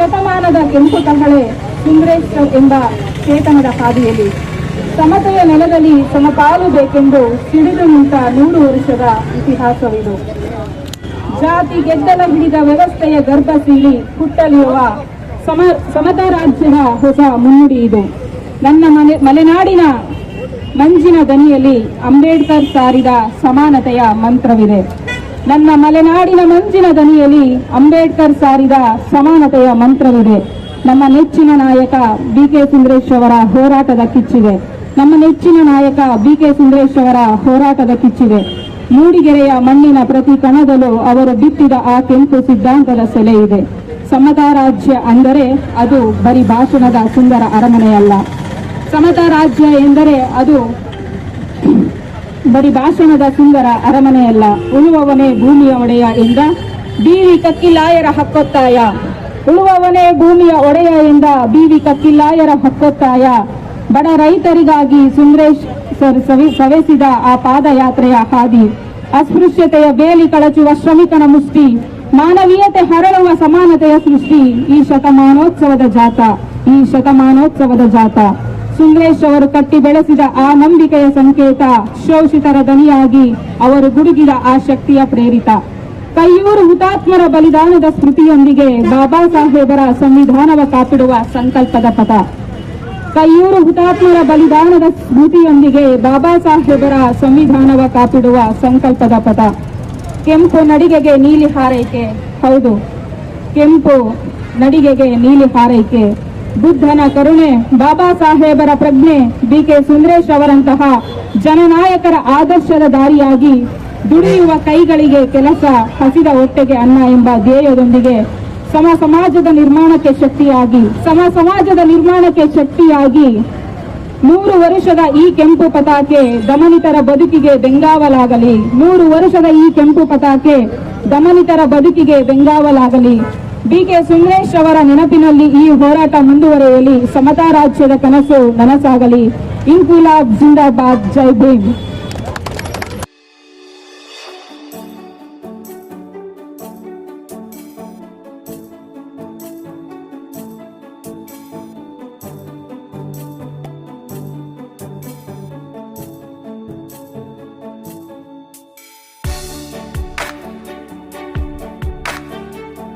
ಶತಮಾನದ ಕೆಂಪು ಕಹಳೆ ಸುಂದರೇಶ್ ಎಂಬ ಚೇತನದ ಹಾದಿಯಲ್ಲಿ. ಸಮತೆಯ ನೆಲದಲ್ಲಿ ಸಮಪಾಲು ಬೇಕೆಂದು ಸಿಡಿದು ನಿಂತ ನೂರು ವರ್ಷದ ಇತಿಹಾಸವಿದು. ಜಾತಿ ಗೆದ್ದಲ ಹಿಡಿದ ವ್ಯವಸ್ಥೆಯ ಗರ್ಭ ಸೀಳಿ ಹುಟ್ಟಲಿರುವ ಸಮ, ಸಮತಾ ರಾಜ್ಯದ ಹೊಸ ಮುನ್ನುಡಿ ಇದು. ನನ್ನ ಮನೆ, ಮಲೆನಾಡಿನ ಮಂಜಿನ ದನಿಯಲ್ಲಿ ಅಂಬೇಡ್ಕರ್ ಸಾರಿದ ಸಮಾನತೆಯ ಮಂತ್ರವಿದೆ. ನನ್ನ ಮಲೆನಾಡಿನ ಮಂಜಿನ ದನಿಯಲ್ಲಿ ಅಂಬೇಡ್ಕರ್ ಸಾರಿದ ಸಮಾನತೆಯ ಮಂತ್ರವಿದೆ. ನಮ್ಮ ನೆಚ್ಚಿನ ನಾಯಕ ಬಿ ಕೆ ಸುಂದರೇಶ್ ಅವರ ಹೋರಾಟದ ಕಿಚ್ಚಿದೆ. ನಮ್ಮ ನೆಚ್ಚಿನ ನಾಯಕ ಬಿ ಕೆ ಸುಂದರೇಶ್ ಅವರ ಹೋರಾಟದ ಕಿಚ್ಚಿದೆ. ಮೂಡಿಗೆರೆಯ ಮಣ್ಣಿನ ಪ್ರತಿ ಕಣದಲ್ಲೂ ಅವರು ಬಿತ್ತಿದ ಆ ಕೆಂಪು ಸಿದ್ಧಾಂತದ ಸೆಲೆ ಇದೆ. ಸಮತಾ ರಾಜ್ಯ ಅಂದರೆ ಅದು ಬರೀ ಭಾಷಣದ ಸುಂದರ ಅರಮನೆಯಲ್ಲ. ಸಮತಾ ರಾಜ್ಯ ಎಂದರೆ ಅದು ಬರೀ ಭಾಷಣದ ಸುಂದರ ಅರಮನೆಯಲ್ಲ, ಉಳುವವನೇ ಭೂಮಿಯ ಒಡೆಯ ಎಂದ ಬೀವಿ ಕಕ್ಕಿಲಾಯರ ಹಕ್ಕೊತ್ತಾಯ. ಉಳುವವನೇ ಭೂಮಿಯ ಒಡೆಯ ಎಂದ ಬೀವಿ ಕಕ್ಕಿಲಾಯರ ಹಕ್ಕೊತ್ತಾಯ. ಬಡ ರೈತರಿಗಾಗಿ ಸುಂದ್ರೇಶ್ ಸರ್ ಸವಿ- ಸವೆಸಿದ ಆ ಪಾದಯಾತ್ರೆಯ ಹಾದಿ. ಅಸ್ಪೃಶ್ಯತೆಯ ಬೇಲಿ ಕಳಚುವ ಶ್ರಮಿಕನ ಮುಷ್ಟಿ. ಮಾನವೀಯತೆ ಹರಡುವ ಸಮಾನತೆಯ ಸೃಷ್ಟಿ. ಈ ಶತಮಾನೋತ್ಸವದ ಜಾತ. ಈ ಶತಮಾನೋತ್ಸವದ ಜಾತ. ಸುಂದರೇಶ್ ಅವರು ಕಟ್ಟಿ ಬೆಳೆಸಿದ ಆ ನಂಬಿಕೆಯ ಸಂಕೇತ ಶೋಷಿತರ ದನಿಯಾಗಿ ಅವರು ಗುಡುಗಿದ ಆ ಶಕ್ತಿಯ ಪ್ರೇರಿತ. ಕೈಯೂರು ಹುತಾತ್ಮರ ಬಲಿದಾನದ ಸ್ಮೃತಿಯೊಂದಿಗೆ ಬಾಬಾ ಸಾಹೇಬರ ಸಂವಿಧಾನವ ಕಾಪಿಡುವ ಸಂಕಲ್ಪದ ಪಥ. ಕೈಯೂರು ಹುತಾತ್ಮರ ಬಲಿದಾನದ ಸ್ಮೃತಿಯೊಂದಿಗೆ ಬಾಬಾ ಸಾಹೇಬರ ಸಂವಿಧಾನವ ಕಾಪಿಡುವ ಸಂಕಲ್ಪದ ಪಥ. ಕೆಂಪು ನಡಿಗೆಗೆ ನೀಲಿ ಹಾರೈಕೆ, ಹೌದು. ಕೆಂಪು ನಡಿಗೆಗೆ ನೀಲಿ ಹಾರೈಕೆ. ಬುದ್ಧನ ಕರುಣೆ, ಬಾಬಾ ಸಾಹೇಬರ ಪ್ರಜ್ಞೆ ಬಿ ಕೆ ಸುಂದರೇಶ್ ಅವರಂತಹ ಜನನಾಯಕರ ಆದರ್ಶದ ದಾರಿಯಾಗಿ ದುಡಿಯುವ ಕೈಗಳಿಗೆ ಕೆಲಸ, ಹಸಿದ ಹೊಟ್ಟೆಗೆ ಅನ್ನ ಎಂಬ ಧ್ಯೇಯದೊಂದಿಗೆ ಸಮ ಸಮಾಜದ ನಿರ್ಮಾಣಕ್ಕೆ ಶಕ್ತಿಯಾಗಿ, ಸಮ ಸಮಾಜದ ನಿರ್ಮಾಣಕ್ಕೆ ಶಕ್ತಿಯಾಗಿ ನೂರು ವರ್ಷದ ಈ ಕೆಂಪು ಪತಾಕೆ ದಮನಿತರ ಬದುಕಿಗೆ ಬೆಂಗಾವಲಾಗಲಿ. ನೂರು ವರ್ಷದ ಈ ಕೆಂಪು ಪತಾಕೆ ದಮನಿತರ ಬದುಕಿಗೆ ಬೆಂಗಾವಲಾಗಲಿ. ಬಿಕೆ ಸುಂದರೇಶ್ ಅವರ ನೆನಪಿನಲ್ಲಿ ಈ ಹೋರಾಟ ಮುಂದುವರೆಯಲಿ, ಸಮತಾ ರಾಜ್ಯದ ಕನಸು ನನಸಾಗಲಿ. ಇನ್ಕುಲಾಬ್ ಜಿಂದಾಬಾದ್, ಜೈ ಭೀಮ್.